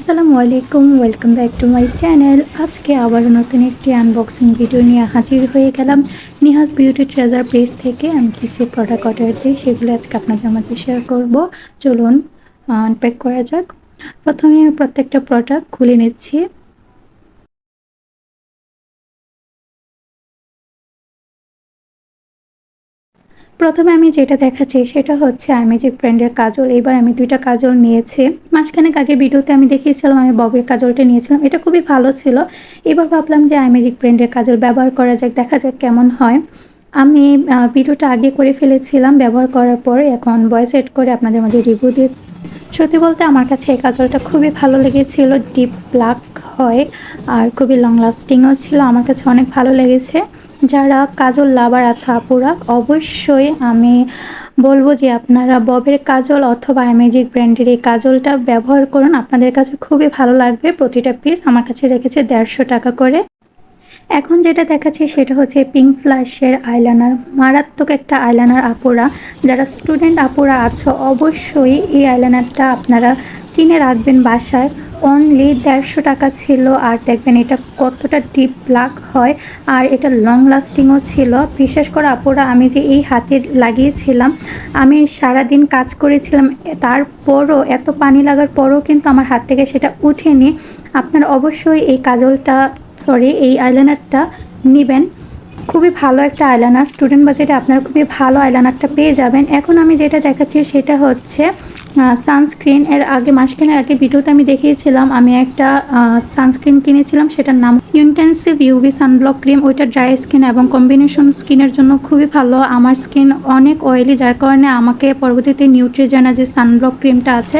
আসসালামু আলাইকুম welcome back to my channel আজকে আবার নতুন একটি আনবক্সিং ভিডিও নিয়ে হাজির হয়ে গেলাম নিহাজ বিউটি ট্রেজার পেজ থেকে। আমি কিছু প্রোডাক্ট অর্ডার দিই, সেগুলো আজকে আপনাদের মাঝে শেয়ার করব। চলুন আনপ্যাক করা যাক। প্রথমে আমি প্রত্যেকটা প্রোডাক্ট খুলে নিচ্ছি। প্রথমে আমি যেটা দেখাচ্ছি সেটা হচ্ছে আইমেজিক ব্র্যান্ডের কাজল। এবার আমি দুইটা কাজল নিয়েছি। মাঝখানে আগে ভিডিওতে আমি দেখিয়েছিলাম, আমি ববের কাজলটা নিয়েছিলাম। এটা খুবই ভালো ছিল। এবার ভাবলাম যে আইমেজিক ব্র্যান্ডের কাজল ব্যবহার করা যাক, দেখা যাক কেমন হয়। আমি ভিডিওটা আগে করে ফেলেছিলাম ব্যবহার করার পর। এখন ভয়েস এড করে আপনাদের মাঝে রিভিউ দিয়ে সত্যি বলতে আমার কাছে এই কাজলটা খুবই ভালো লেগেছিল। ডিপ ব্ল্যাক হয় আর খুবই লং লাস্টিংও ছিল। আমার কাছে অনেক ভালো লেগেছে। যারা কাজল লাভার আছে আপুরা, অবশ্যই আমি বলব যে আপনারা ববের কাজল অথবা অ্যামেজিক ব্র্যান্ডের এই কাজলটা ব্যবহার করুন। আপনাদের কাছে খুবই ভালো লাগবে। প্রতিটা পিস আমার কাছে রেখেছে দেড়শো টাকা করে। এখন যেটা দেখাচ্ছি সেটা হচ্ছে পিঙ্ক ফ্ল্যাশের আইলানার মারাত্মক একটা আইলাইনার আপুরা। যারা স্টুডেন্ট আপুরা আছো, অবশ্যই এই আইলানারটা আপনারা কিনে রাখবেন বাসায়। অনলি দেড়শো টাকা ছিল আর দেখবেন এটা কতটা ডিপ ব্ল্যাক হয়। আর এটা লং লাস্টিংও ছিল। বিশেষ করে আপুরা, আমি যে এই হাতে লাগিয়েছিলাম, আমি সারাদিন কাজ করেছিলাম, তারপরও এত পানি লাগার পরও কিন্তু আমার হাত থেকে সেটা উঠেনি। আপনার অবশ্যই এই কাজলটা সরি, এই আইলাইনারটা নেবেন। খুবই ভালো একটা আইলাইনার স্টুডেন্ট বাজেটে আপনারা খুবই ভালো আইলাইনারটা পেয়ে যাবেন। এখন আমি যেটা দেখাচ্ছি সেটা হচ্ছে সানস্ক্রিন এর আগে, মাসখানের আগে ভিডিওতে আমি দেখিয়েছিলাম, আমি একটা সানস্ক্রিন কিনেছিলাম, সেটার নাম ইন্টেন্সিভ ইউভি সানব্লক ক্রিম ওইটা ড্রাই স্কিন এবং কম্বিনেশন স্কিনের জন্য খুবই ভালো। আমার স্কিন অনেক অয়েলি যার কারণে আমাকে পরবর্তীতে নিউট্রিজেনা যে সানব্লক ক্রিমটা আছে,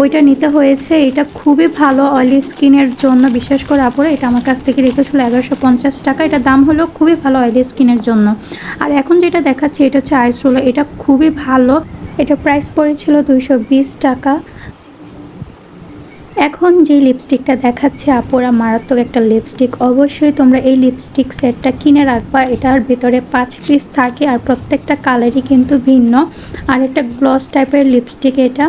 ওইটা নিতে হয়েছে। এটা খুবই ভালো অয়েলি স্কিনের জন্য, বিশেষ করে আপরে, এটা আমার কাছ থেকে রেখেছিল এগারোশো পঞ্চাশ টাকা। এটা দাম হলো খুবই ভালো অয়েলি স্কিনের জন্য। আর এখন যেটা দেখাচ্ছে, এটা হচ্ছে আইস এটা খুবই ভালো। এটা প্রাইস পড়েছিল দুইশো টাকা। এখন যে লিপস্টিকটা দেখাচ্ছে, আপুরা মারাত্মক একটা লিপস্টিক অবশ্যই তোমরা এই লিপস্টিক সেটটা কিনে রাখবা। এটার ভিতরে পাঁচ পিস থাকে আর প্রত্যেকটা কালারই কিন্তু ভিন্ন। আর একটা গ্লস টাইপের লিপস্টিক এটা।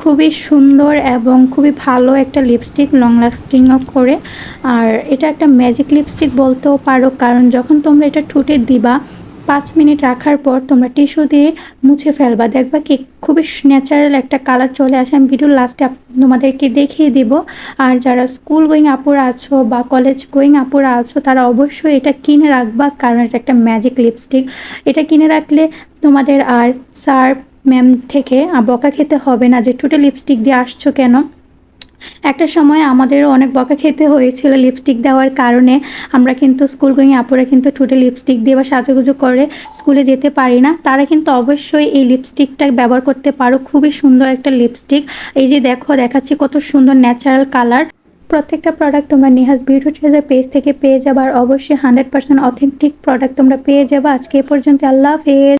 খুবই সুন্দর এবং খুবই ভালো একটা লিপস্টিক লং লাস্টিংও করে। আর এটা একটা ম্যাজিক লিপস্টিক বলতেও পারো, কারণ যখন তোমরা এটা ঠুটে দিবা পাঁচ মিনিট রাখার পর তোমরা টিস্যু দিয়ে মুছে ফেলবা। দেখবা কি খুবই ন্যাচারাল একটা কালার চলে আসে। আমি ভিডিওর লাস্টে তোমাদেরকে দেখিয়ে দিব। আর যারা স্কুল গোয়িং আপুরা আছো বা কলেজ গোয়িং আপুরা আছো, তারা অবশ্যই এটা কিনে রাখবা, কারণ এটা একটা ম্যাজিক লিপস্টিক এটা কিনে রাখলে তোমাদের আর স্যার ম্যাম থেকে বকা খেতে হবে না যে টুটে লিপস্টিক দিয়ে আসছো কেন? একটা সময় আমাদেরও অনেক বকা খেতে হয়েছিল লিপস্টিক দেওয়ার কারণে। আমরা কিন্তু স্কুল গোয়িং আপুরা কিন্তু ঠোঁটে লিপস্টিক দিয়ে বা সাজুগুজু করে স্কুলে যেতে পারি না। তারা কিন্তু অবশ্যই এই লিপস্টিকটা ব্যবহার করতে পারো। খুবই সুন্দর একটা লিপস্টিক এই যে দেখো, দেখাচ্ছি কত সুন্দর ন্যাচারাল কালার প্রত্যেকটা প্রোডাক্ট তোমরা নিহাজ বিউটি ট্রেজার পেজ থেকে পেয়ে যাবে। আর অবশ্যই হান্ড্রেড পার্সেন্ট অথেন্টিক প্রোডাক্ট তোমরা পেয়ে যাবে। আজকে এ পর্যন্ত আল্লাহ হাফেজ।